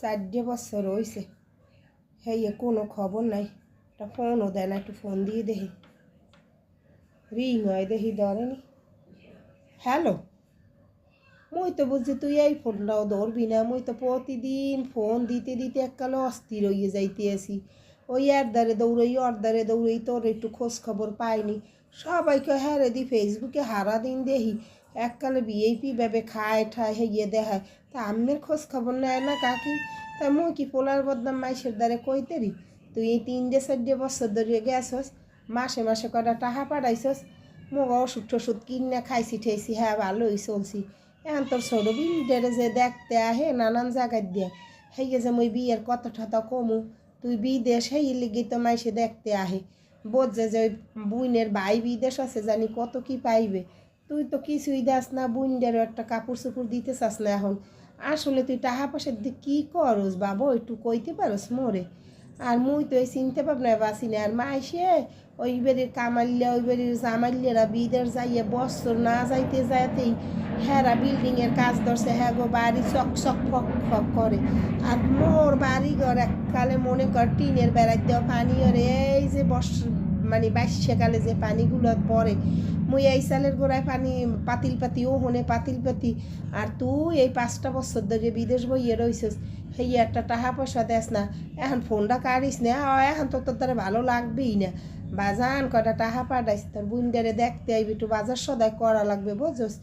চারটে বছর হয়েছে হেয়ে কোনো খবর নাই। একটা ফোনও দেয় না, একটু ফোন দিয়ে দেখি। রিং হয় দেখি, ধরেনি। হ্যালো, মুই তো বুঝছি তুই এই ফোনটাও ধরবি না। মুই তো প্রতিদিন ফোন দিতে দিতে এককালে অস্থির হইয়ে যাইতে আসি ওই এর দ্বারে দৌড়ই, ওর দ্বারে দৌড়ই, তোর একটু খোঁজ খবর পাইনি। সবাইকে হ্যারে দি, ফেসবুকে হারা দিন দেখি। এককালে বিএপি ভেবে খায়, ঠায় হেয়ে দেখায়। তা আমের খোঁজ খবর নেয় না কাকি? তা মুই কি পোলার বদনাম মাইসের দ্বারে কইতেরি তুই এই তিনটে চারটে বছর ধরে গেছস, মাসে মাসে কটা টাকা পাঠাইছস? মোক ওষুধ টষুধ কিনে খাইছি ঠেছি হ্যাঁ ভালোই চলছি। এখন তোর ছোট বিলডারে যে দেখতে আহে, নানান জায়গায় দিয়ে হেয়ে যে মুই বিয়ের কত ঠতা কমু, তুই বিদেশ হেই লিগি তো মাইসে দেখতে আহে। বোঝে যে ওই বুইনের ভাই বিদেশ আছে, জানি কত কি পাইবে। তুই তো কিছুই দাস না বুইনদেরও একটা কাপড় চোপড় দিতে চাস না এখন। আসলে তুই টাকা পয়সার দিক কী করস বাবু, একটু কইতে পারস মোরে? আর মুই তো এই চিনতে ভাবনা বাসি না। আর মাইসে ওই বেরির কামাল্যা ওই বেরির জামাল্যেরা বিদের যাইয়ে বছর না যাইতে যাইতেই হেরা বিল্ডিংয়ের কাজ ধরছে হ্যাঁ গো, বাড়ি চক চক ফক ফক করে। আর মোর বাড়ি ঘর এককালে মনে কর টিনের বেড়াই দেওয়া পানি আর এই যে বর্ষ মানে বাইশাকালে যে পানিগুলো পড়ে মুই এই সালের গোড়ায় পানি, পাতিল পাতি, ও হনে পাতিল পাতি। আর তুই এই পাঁচটা বছর ধরে বিদেশ বইয়ে রইছিস, সেই একটা টাকা পয়সা দেস না। এখন ফোনটা কাড়িস না এখন তো তোর দ্বারা ভালো লাগবেই না। বাজান কটা টাকা পাঠাইস, তোর বুন্দারে দেখতে আইবি, একটু বাজার সদায় করা লাগবে, বুঝছস?